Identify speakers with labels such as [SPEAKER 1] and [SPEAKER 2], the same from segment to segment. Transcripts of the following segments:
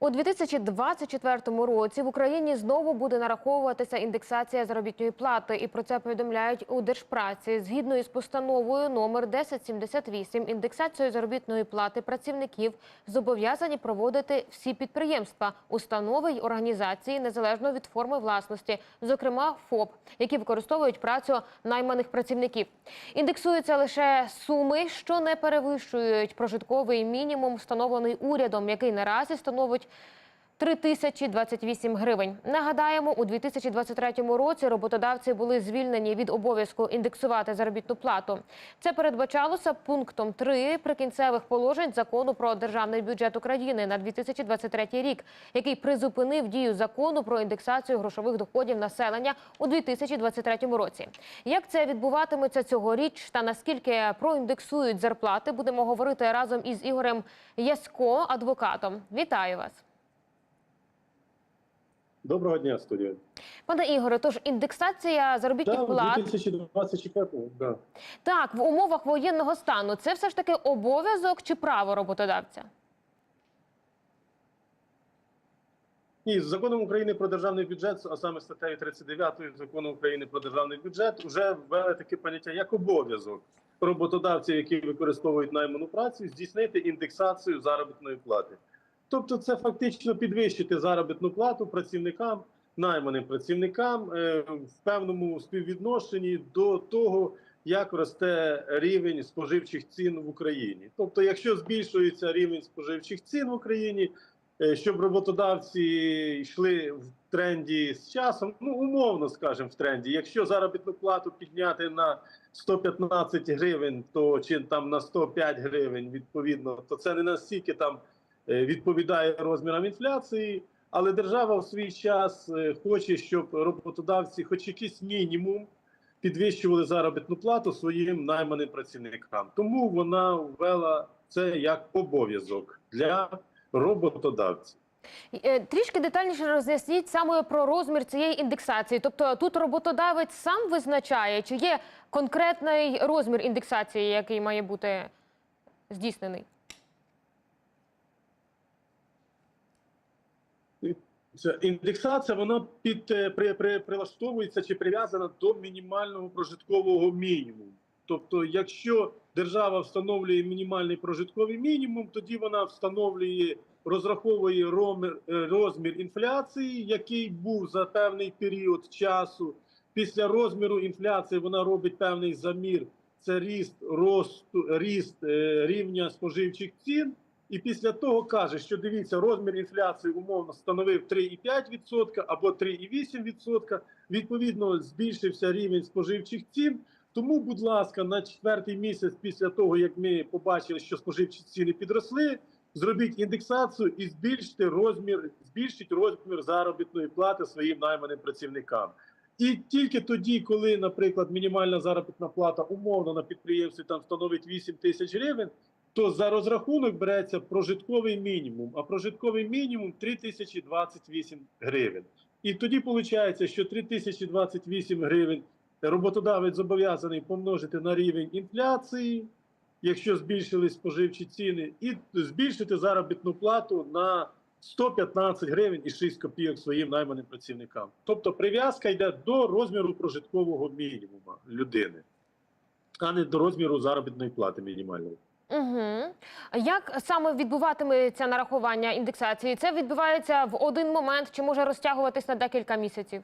[SPEAKER 1] У 2024 році в Україні знову буде нараховуватися індексація заробітної плати, і про це повідомляють у Держпраці. Згідно із постановою номер 1078, індексацію заробітної плати працівників зобов'язані проводити всі підприємства, установи й організації незалежно від форми власності, зокрема ФОП, які використовують працю найманих працівників. Індексуються лише суми, що не перевищують прожитковий мінімум, встановлений урядом, який наразі становить like 3028 гривень. Нагадаємо, у 2023 році роботодавці були звільнені від обов'язку індексувати заробітну плату. Це передбачалося пунктом 3 прикінцевих положень закону про державний бюджет України на 2023 рік, який призупинив дію закону про індексацію грошових доходів населення у 2023 році. Як це відбуватиметься цьогоріч та наскільки проіндексують зарплати, будемо говорити разом із Ігорем Ясько, адвокатом. Вітаю вас.
[SPEAKER 2] Доброго дня, студія.
[SPEAKER 1] Пане Ігоре, тож індексація заробітних
[SPEAKER 2] Да,
[SPEAKER 1] плат
[SPEAKER 2] 2024 да.
[SPEAKER 1] так в умовах воєнного стану це все ж таки обов'язок чи право роботодавця?
[SPEAKER 2] Ні, з законом України про державний бюджет, а саме статтею 39 закону України про державний бюджет, вже ввели таке поняття як обов'язок роботодавців, які використовують найману працю, здійснити індексацію заробітної плати. Тобто, це фактично підвищити заробітну плату працівникам, найманим працівникам е, в певному співвідношенні до того, як росте рівень споживчих цін в Україні. Тобто, якщо збільшується рівень споживчих цін в Україні, е, щоб роботодавці йшли в тренді з часом, ну умовно скажемо в тренді, якщо заробітну плату підняти на 115 гривень, то чи там на 105 гривень відповідно, то це не настільки там відповідає розмірам інфляції. Але держава в свій час е, хоче, щоб роботодавці, хоч якийсь мінімум, підвищували заробітну плату своїм найманим працівникам. Тому вона ввела це як обов'язок для роботодавців.
[SPEAKER 1] Е, Трішки детальніше роз'ясніть саме про розмір цієї індексації. Тобто тут роботодавець сам визначає, чи є конкретний розмір індексації, який має бути здійснений.
[SPEAKER 2] Індексація вона під е, при, при, прилаштовується чи прив'язана до мінімального прожиткового мінімуму. Тобто, якщо держава встановлює мінімальний прожитковий мінімум, тоді вона встановлює, розраховує е, розмір інфляції, який був за певний період часу. Після розміру інфляції вона робить певний замір. Це ріст росту, ріст е, рівня споживчих цін. І після того каже, що дивіться, розмір інфляції умовно становив 3,5% або 3,8%. Відповідно, збільшився рівень споживчих цін. Тому, будь ласка, на четвертий місяць після того, як ми побачили, що споживчі ціни підросли, зробіть індексацію і збільшити розмір, збільшіть розмір заробітної плати своїм найманим працівникам. І тільки тоді, коли, наприклад, мінімальна заробітна плата умовно на підприємстві там становить 8 тисяч гривень, то за розрахунок береться прожитковий мінімум, а прожитковий мінімум 3028 гривень. І тоді виходить, що 3028 гривень роботодавець зобов'язаний помножити на рівень інфляції, якщо збільшились споживчі ціни, і збільшити заробітну плату на 115 гривень і 6 копійок своїм найманим працівникам. Тобто прив'язка йде до розміру прожиткового мінімуму людини, а не до розміру заробітної плати мінімальної.
[SPEAKER 1] Угу. Як саме відбуватиметься нарахування індексації? Це відбувається в один момент чи може розтягуватись на декілька місяців?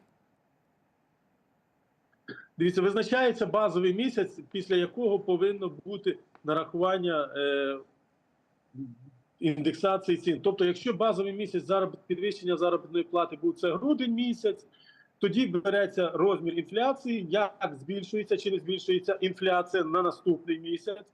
[SPEAKER 2] Дивіться, визначається базовий місяць, після якого повинно бути нарахування е, індексації цін. Тобто, якщо базовий місяць зароб... підвищення заробітної плати був це грудень місяць, тоді береться розмір інфляції, як збільшується чи не збільшується інфляція на наступний місяць.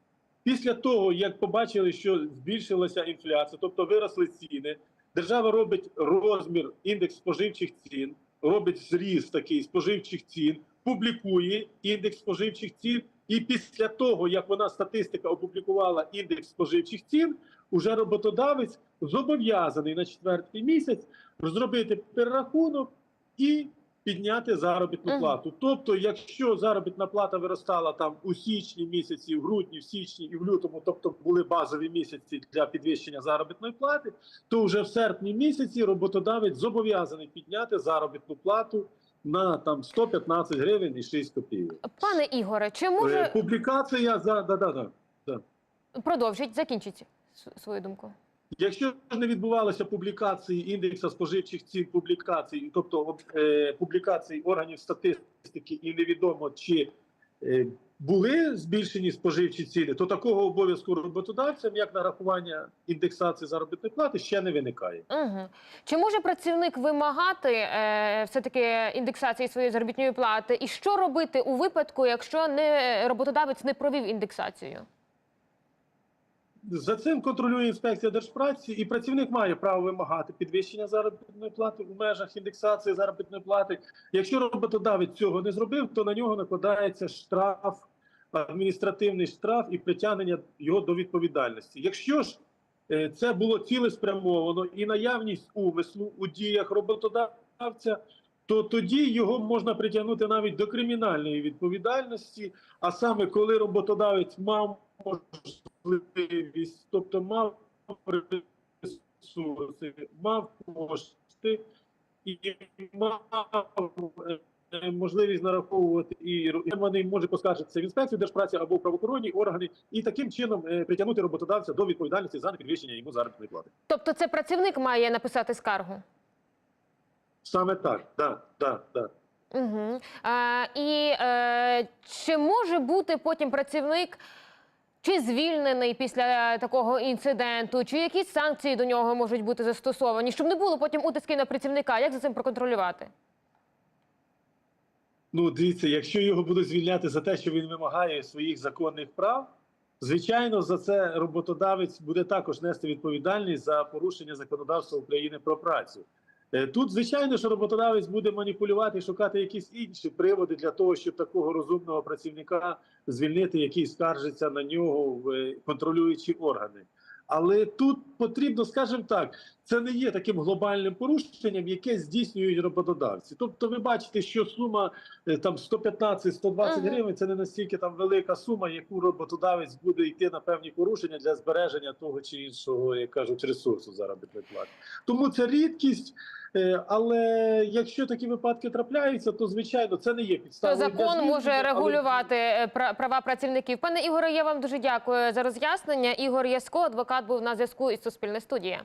[SPEAKER 2] Після того, як побачили, що збільшилася інфляція, тобто виросли ціни, держава робить розмір індекс споживчих цін, робить зріст такий споживчих цін, публікує індекс споживчих цін. І після того, як вона статистика опублікувала індекс споживчих цін, уже роботодавець зобов'язаний на четвертий місяць зробити перерахунок і підняти заробітну плату. Тобто, якщо заробітна плата виростала там у січні місяці, в грудні, в січні і в лютому, тобто були базові місяці для підвищення заробітної плати, то вже в серпні місяці роботодавець зобов'язаний підняти заробітну плату на там 115 гривень і 6 копійок.
[SPEAKER 1] Пане Ігоре, чи
[SPEAKER 2] Е,
[SPEAKER 1] може
[SPEAKER 2] Публікація за да, да, да.
[SPEAKER 1] продовжіть, закінчіть свою думку?
[SPEAKER 2] Якщо ж не відбувалося публікації індексу споживчих цін публікацій, тобто е, публікацій органів статистики, і невідомо чи е, були збільшені споживчі ціни, то такого обов'язку роботодавцям, як нарахування індексації заробітної плати, ще не виникає.
[SPEAKER 1] Угу. Чи може працівник вимагати е, все-таки індексації своєї заробітної плати? І що робити у випадку, якщо не роботодавець не провів індексацію?
[SPEAKER 2] За цим контролює інспекція держпраці, і працівник має право вимагати підвищення заробітної плати в межах індексації заробітної плати. Якщо роботодавець цього не зробив, то на нього накладається штраф, адміністративний штраф і притягнення його до відповідальності. Якщо ж е, це було цілеспрямовано і наявність умислу у діях роботодавця, то тоді його можна притягнути навіть до кримінальної відповідальності. А саме коли роботодавець мав можливість, тобто мав ресурси, мав кошти і мав е, можливість нараховувати і вони може поскаржитися в інспекцію держпраці або в правоохоронні органи, і таким чином е, притягнути роботодавця до відповідальності за непідвищення йому заробітної плати.
[SPEAKER 1] Тобто, це працівник має написати скаргу?
[SPEAKER 2] Саме так, да, да, да.
[SPEAKER 1] Угу. А, і е, чи може бути потім працівник чи звільнений після такого інциденту, чи якісь санкції до нього можуть бути застосовані, щоб не було потім утисків на працівника? Як за цим проконтролювати?
[SPEAKER 2] Ну, дивіться, якщо його будуть звільняти за те, що він вимагає своїх законних прав, звичайно, за це роботодавець буде також нести відповідальність за порушення законодавства України про працю. Е, Тут, звичайно, що роботодавець буде маніпулювати і шукати якісь інші приводи для того, щоб такого розумного працівника звільнити, який скаржиться на нього в е, контролюючі органи. Але тут потрібно, скажімо так, це не є таким глобальним порушенням, яке здійснюють роботодавці. Тобто, ви бачите, що сума е, там 115-120
[SPEAKER 1] Мгм.
[SPEAKER 2] гривень це не настільки там велика сума, яку роботодавець буде йти на певні порушення для збереження того чи іншого, як кажуть, ресурсу заробітної плати. Тому це рідкість. Е, Але якщо такі випадки трапляються, то звичайно це не є підставою.
[SPEAKER 1] закон
[SPEAKER 2] для
[SPEAKER 1] може регулювати але... пра- права працівників. Пане Ігоре, я вам дуже дякую за роз'яснення. Ігор Яско, адвокат, був на зв'язку із Суспільне студія.